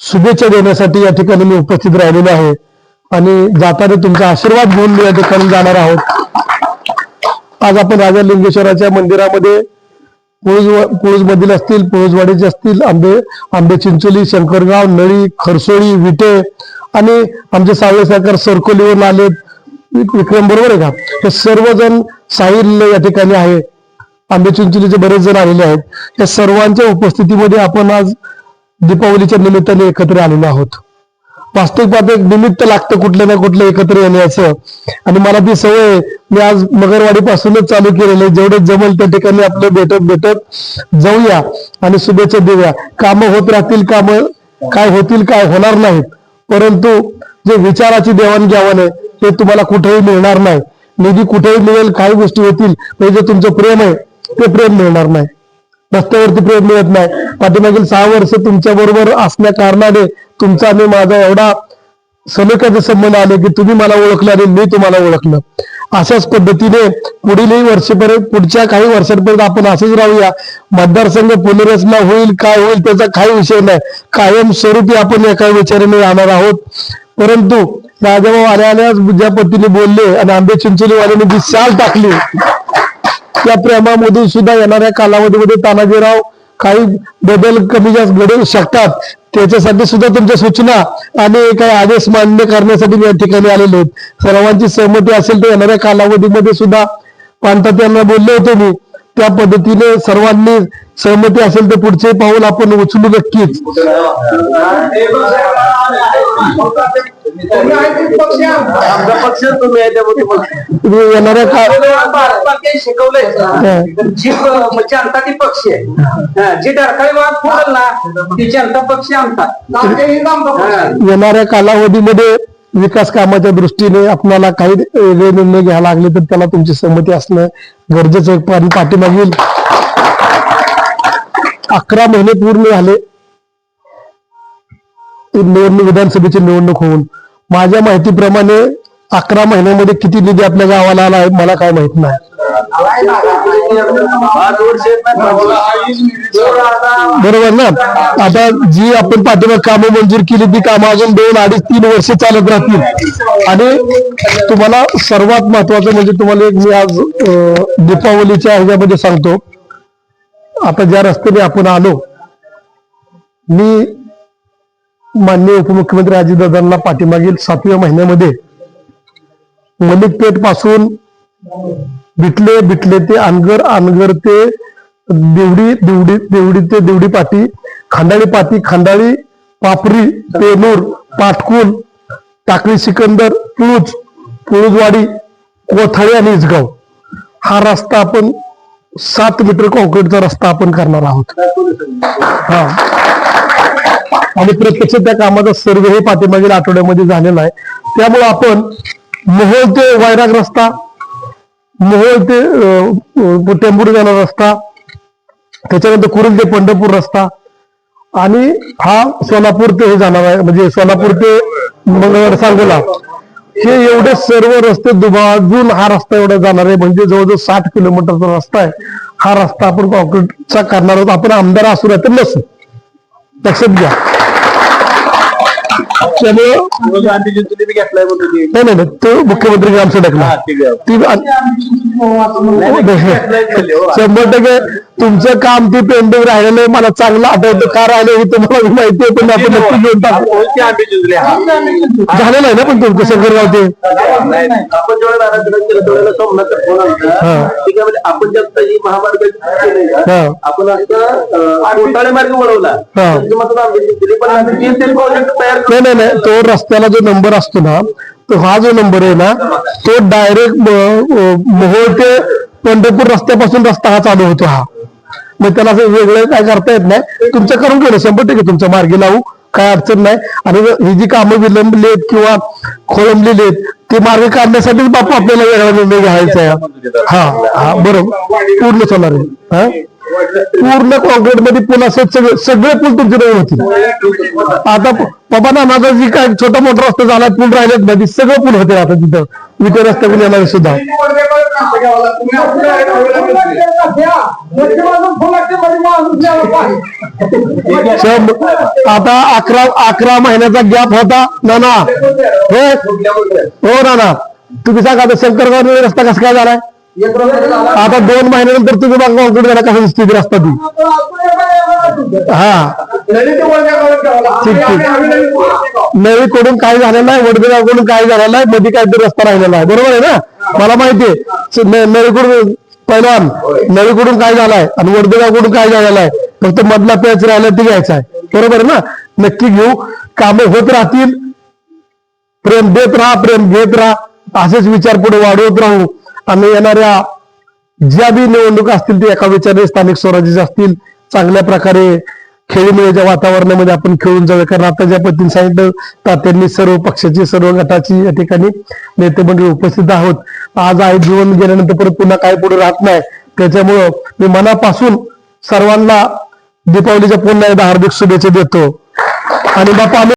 शुभेच्छा देण्यासाठी या ठिकाणी मी उपस्थित राहिलेलो आहे. आणि जाताना तुमचा आशीर्वाद घेऊन या ठिकाणी जाणार आहोत. आज आपण राजा लिंगेश्वराच्या मंदिरामध्ये पुळज मधील असतील पुळजवाडीचे असतील आंबे आंबे चिंचोली शंकरगाव नळी खरसोळी विटे आणि आमचे सावळे सरकार सरकोलीवरून आलेत विक्रम बरोबर आहे का? हे सर्वजण साहिल या ठिकाणी आहे. आंबे चिंचोलीचे बरेच जण आलेले आहेत. या सर्वांच्या उपस्थितीमध्ये आपण आज दीपावलीच्या निमित्ताने एकत्र आलेलो आहोत. वास्तविक पाहता एक निमित्त लागतं कुठलं ना कुठलं एकत्र येण्याचं. आणि मला ती सवय आहे. मी आज मगरवाडी पासूनच चालू केलेलं आहे. जेवढे जमेल त्या ठिकाणी आपलं भेटत भेटत जाऊया. आणि शुभेच्छा देऊया. कामं होत राहतील कामं. काय होतील काय होणार नाहीत. परंतु जे विचाराची देवाणघेवाण आहे ते तुम्हाला कुठेही मिळणार नाही. निधी कुठेही मिळेल काही गोष्टी होतील म्हणजे जे तुमचं प्रेम आहे ते प्रेम मिळणार नाही. रस्त्यावरती प्रेम मिळत नाही. पाठीमागील सहा वर्ष तुमच्या बरोबर असल्या कारणाने तुमचा आणि माझा एवढा सलोख्याचे संबंध आले की तुम्ही मला ओळखलं आणि मी तुम्हाला ओळखलं. अशाच पद्धतीने पुढीलही वर्षपर्यंत पुढच्या काही वर्षांपर्यंत आपण असंच राहूया. मतदारसंघ पुनर्रचना होईल काय होईल त्याचा काही विषय नाही. कायम स्वरूपी आपण एका विचाराने राहणार आहोत. परंतु राजाभाऊ आल्या आल्याच ज्या पद्धतीने बोलले आणि आंबे चिंचोलीवाल्यांनी जी शाल टाकली त्या प्रेमामधून सुद्धा येणाऱ्या कालावधीमध्ये तानाजीराव काही बदल कमी जास्त घडू शकतात. त्याच्यासाठी सुद्धा तुमच्या सूचना आणि काही आदेश मान्य करण्यासाठी मी या ठिकाणी आलेलो आहेत. सर्वांची सहमती असेल तर येणाऱ्या कालावधीमध्ये सुद्धा पांतात यांना बोलले होते मी. त्या पद्धतीने सर्वांनी सहमती असेल तर पुढचे पाऊल आपण उचलू नक्कीच. आमचा पक्ष तुम्ही आहे त्यामध्ये पक्ष. तुम्ही येणाऱ्या का भारतमाते शिकवलंय. जी प- जनता ती पक्ष आहे. जी डरकाळी वाद फोडेल ना ती जनता पक्ष आमचा. हा. येणाऱ्या कालावधीमध्ये विकास कामाच्या दृष्टीने आपल्याला काही वेगळे निर्णय घ्यायला लागले तर त्याला तुमची सहमती असणं गरजेचं आहे. पण पाठीमागील अकरा महिने पूर्ण झाले. निवडणूक विधानसभेची निवडणूक होऊन. माझ्या माहितीप्रमाणे अकरा महिन्यामध्ये किती निधी आपल्या गावाला आला आहे मला काय माहीत नाही. बरोबर ना? आता जी आपण पाठीमाग कामं मंजूर केली ती कामं अजून दोन अडीच तीन वर्ष चालत राहतील. आणि तुम्हाला सर्वात महत्वाचं म्हणजे तुम्हाला एक मी आज दीपावलीच्या ह्याच्यामध्ये सांगतो. आता ज्या रस्त्याने आपण आलो मी माननीय उपमुख्यमंत्री अजितदादांना पाठीमागील सातव्या महिन्यामध्ये मलिकपेठपासून बिटले बिटले ते अनगर अनगर ते देवडी देवडी देवडी ते देवडी पाटी खांडाळी पाटी खांडाळी पापरी पेनूर पाटकुल टाकळी सिकंदर पुळूज पुळूजवाडी कोथाळी आणि इसगाव. हा रस्ता आपण सात मीटर कॉन्क्रीटचा रस्ता आपण करणार आहोत. हा. आणि प्रत्यक्ष त्या कामाचा सर्वे हे पाठीमागील आठवड्यामध्ये झालेला आहे. त्यामुळे आपण मोहोळ ते वैराग रस्ता मोहोळ ते अं, टेंभुरी जाणारा रस्ता त्याच्यानंतर कुरुल ते पंढरपूर रस्ता आणि हा सोलापूर ते हे जाणार आहे. म्हणजे सोलापूर ते मंगळवार सांगोला. हे एवढे सर्व रस्ते दुभाजून हा रस्ता एवढा जाणार आहे. म्हणजे जवळजवळ साठ किलोमीटरचा रस्ता आहे. हा रस्ता आपण कॉन्क्रीटचा करणार आहोत. आपण आमदार असू नाही तर नसू. लक्षात घ्या त्यामुळे. नाही नाही नाही, तो मुख्यमंत्री ग्राम सडकला हा, ठीक आहे. ती शंभर टक्के तुमचं काम ती पेंडिंग राहिलेलं आहे मला चांगलं आठवतं का राहिलं हे तुम्हाला माहिती आहे पण आपण नक्की घेऊन टाकू हा. झालेलं आहे ना पण तुमचं शंकरगाव ते. आपण जेव्हा. हा. म्हणजे आपण ही हा. आपण घोटाळे मार्ग वळवला हा. करून नाही नाही नाही तो रस्त्याला जो नंबर असतो ना तो हा जो नंबर आहे ना तो डायरेक्ट मोहोळ ते पंढरपूर रस्त्यापासून रस्ता हा चालू होतो हा मग त्याला असं वेगळं काय करता येत नाही. तुमचं करून घेणं शंभर टक्के तुमच्या मार्गी लावू. काय अडचण नाही. आणि ही जी कामं विलंबली आहेत किंवा खोळंबलेली आहेत ते मार्ग काढण्यासाठीच बापू आपल्याला वेगळा निर्णय घ्यायचा आहे. हा हा बरोबर. पूर्ण होणार आहे. हा? पूर्ण कॉन्क्रीटमध्ये पूल असं सगळे सगळे पूल तुमचे नवीन होतील. आता बाबा ना माझा जी काय छोटा मोठा रस्ता झाला पूल राहिलेत ती सगळं पूल होते आता तिथं. विटे रस्त्याकडून येणार सुद्धा. आता अकरा अकरा महिन्याचा गॅप होता. ना ना हो हो ना ना तुम्ही सांगा आता शंकरगाव रस्ता कसा काय झालाय? आता दोन महिन्यानंतर तुम्ही बघा कॉन्क्रीट झाला कसा दिसते ती. रस्ता ती हा नवी कडून काय झालेलं आहे? वडगावकडून काय झालेलं आहे? मध्ये काहीतरी रस्ता राहिलेला आहे. बरोबर आहे ना? मला माहितीये नवीकडून पहिलवान नवीकडून काय झालाय आणि वडगाव काय झालेलं आहे? फक्त मधला पॅच राहिला ते घ्यायचा आहे. बरोबर ना? नक्की घेऊ. कामं होत राहतील. प्रेम देत राहा प्रेम घेत राहा. असेच विचार पुढे वाढवत राहू. आणि येणाऱ्या ज्या बी निवडणुका असतील ते एका विचाराने स्थानिक स्वराज्याच्या असतील. चांगल्या प्रकारे खेळीमुळेच्या वातावरणामध्ये आपण खेळून जाऊया. कारण आता ज्या पद्धतीने सांगितलं तात्यांनी सर्व पक्षाची सर्व गटाची या ठिकाणी नेते मंडळी उपस्थित आहोत. आज आहे जीवन गेल्यानंतर परत पुन्हा काय पुढे राहत नाही. त्याच्यामुळं मी मनापासून सर्वांना दीपावलीच्या पुन्हा एकदा हार्दिक शुभेच्छा देतो. आणि बापा आम्ही